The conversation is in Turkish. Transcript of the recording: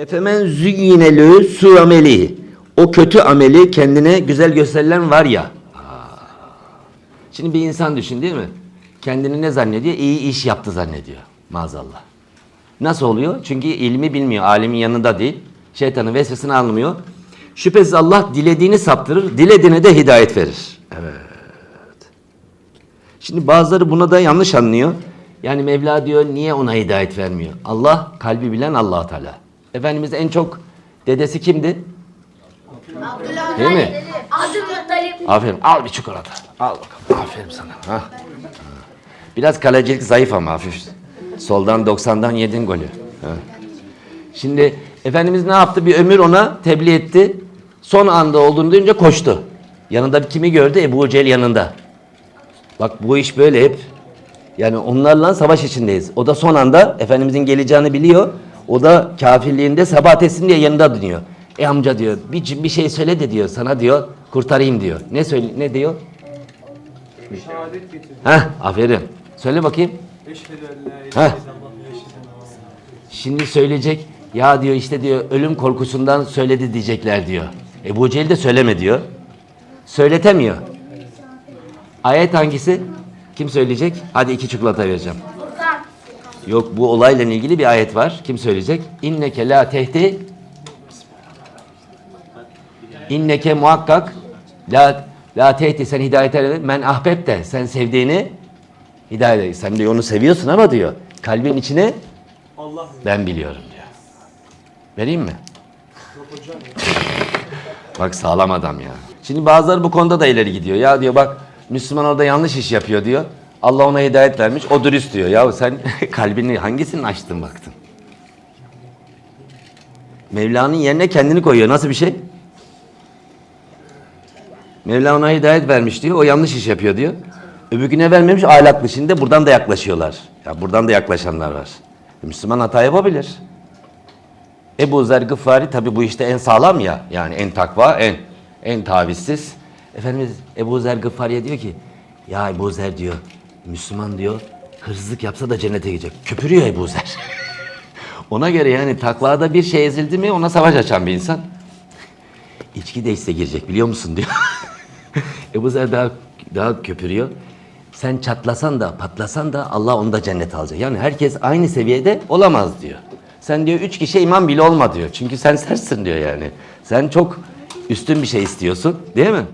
Efemen züyyinelü su ameli. O kötü ameli kendine güzel gösterilen var ya. Şimdi bir insan düşün değil mi? Kendini ne zannediyor? İyi iş yaptı zannediyor. Maazallah. Nasıl oluyor? Çünkü ilmi bilmiyor. Alimin yanında değil. Şeytanın vesvesini almıyor. Şüphesiz Allah dilediğini saptırır, dilediğine de hidayet verir. Evet. Şimdi bazıları buna da yanlış anlıyor. Yani Mevla diyor niye ona hidayet vermiyor? Allah kalbi bilen allah Teala. Efendimiz en çok dedesi kimdi? Değil mi? Abdülmuttalip. Aferin. Al bir çikolata. Al bakalım. Aferin sana. Ha. Biraz kalecilik zayıf ama hafif. Soldan 90'dan yedin golü. Ha. Şimdi Efendimiz ne yaptı? Bir ömür ona tebliğ etti. Son anda olduğunu duyunca koştu. Yanında kimi gördü? Ebu Cehil yanında. Bak bu iş böyle hep. Yani onlarla savaş içindeyiz. O da son anda Efendimizin geleceğini biliyor. O da kafirliğinde sebat etsin diye yanında dönüyor. E amca diyor bir, bir şey söyle de diyor sana diyor kurtarayım diyor. Ne söyle ne diyor? Şehadet getir. Heh aferin. Söyle bakayım. Heh. Şimdi söyleyecek ya diyor işte diyor ölüm korkusundan söyledi diyecekler diyor. Ebu Cehil de söyleme diyor. Söyletemiyor. Ayet hangisi? Kim söyleyecek? Hadi iki çikolata vereceğim. Yok bu olayla ilgili bir ayet var. Kim söyleyecek? İnneke la tehdi İnneke muhakkak la la tehdi sen hidayet ere men ahbeb de sen sevdiğini hidayet eder. Sen diyor onu seviyorsun ama diyor kalbin Allah ben biliyorum diyor. Vereyim mi? Bak sağlam adam ya. Şimdi bazıları bu konuda da ileri gidiyor. Ya diyor bak Müslüman orada yanlış iş yapıyor diyor. Allah ona hidayet vermiş. O dürüst diyor. Ya sen kalbini hangisini açtın baktın? Mevla'nın yerine kendini koyuyor. Nasıl bir şey? Mevla ona hidayet vermiş diyor. O yanlış iş yapıyor diyor. Öbürküne vermemiş ahlaklı. Şimdi buradan da yaklaşıyorlar. Ya buradan da yaklaşanlar var. Müslüman hata yapabilir. Ebu Zer Gıffari tabi bu işte en sağlam ya. Yani en takva, en en tavizsiz. Efendimiz Ebu Zer Gıffari'ye diyor ki ya Ebu Zer diyor Müslüman diyor hırsızlık yapsa da cennete gidecek. Köpürüyor Ebu Zer. ona göre yani takvada bir şey ezildi mi ona savaş açan bir insan. İçki de ise girecek biliyor musun diyor. Ebu Zer daha, daha köpürüyor. Sen çatlasan da patlasan da Allah onu da cennete alacak. Yani herkes aynı seviyede olamaz diyor. Sen diyor üç kişi imam bile olma diyor. Çünkü sen sertsin diyor yani. Sen çok üstün bir şey istiyorsun değil mi?